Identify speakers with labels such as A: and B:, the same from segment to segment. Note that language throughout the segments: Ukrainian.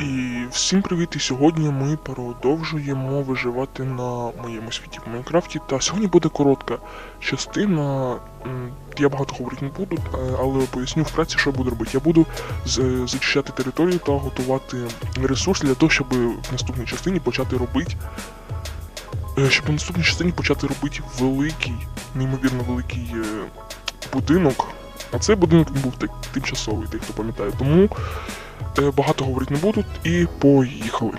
A: І всім привіт! І сьогодні ми продовжуємо виживати на моєму світі в Майнкрафті. Та сьогодні буде коротка частина. Я багато говорити не буду, е, але поясню вкратце, що я буду робити. Я буду зачищати територію та готувати ресурси для того, щоб в наступній частині почати робити. е, Щоб в наступній частині почати робити великий, неймовірно великий е, будинок. А цей будинок був тимчасовий, тих, хто пам'ятає. Тому Багато говорити не буду і поїхали.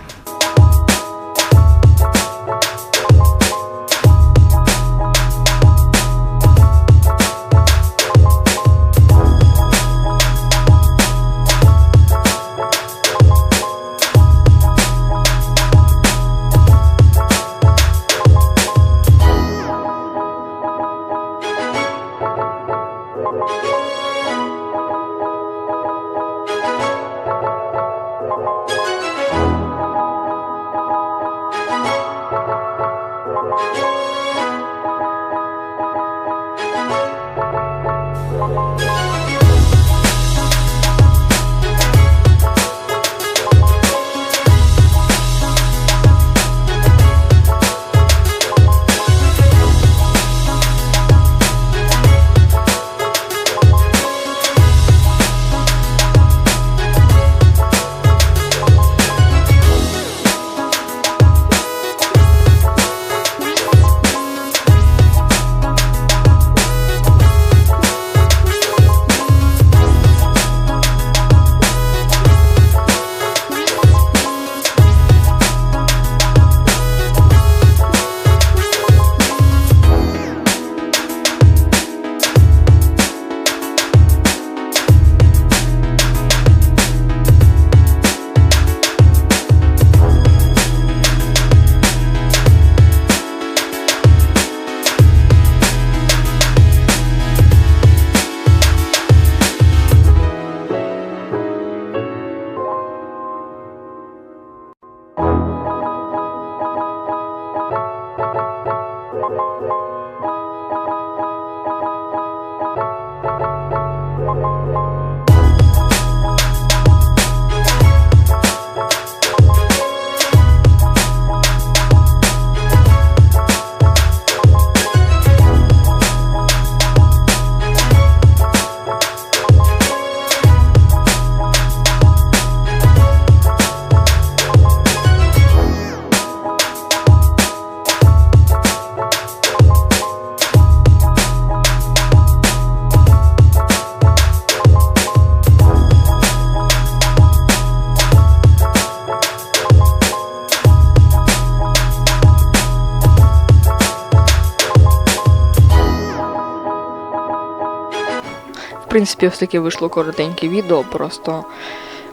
B: Принципі, ось таке вийшло коротеньке відео, просто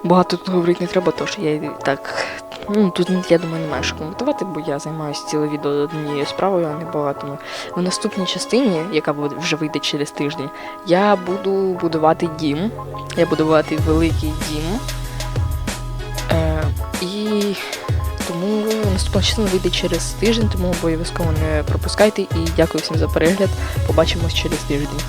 B: багато тут говорити не треба, тож я і так. Ну, тут я думаю, немає що коментувати, бо я займаюся ціле відео однією справою, а не багатими. В наступній частині, яка вже вийде через тиждень, я буду будувати дім. Я буду будувати великий дім. Е, і тому наступна частина вийде через тиждень, тому обов'язково не пропускайте і дякую всім за перегляд. Побачимось через тиждень.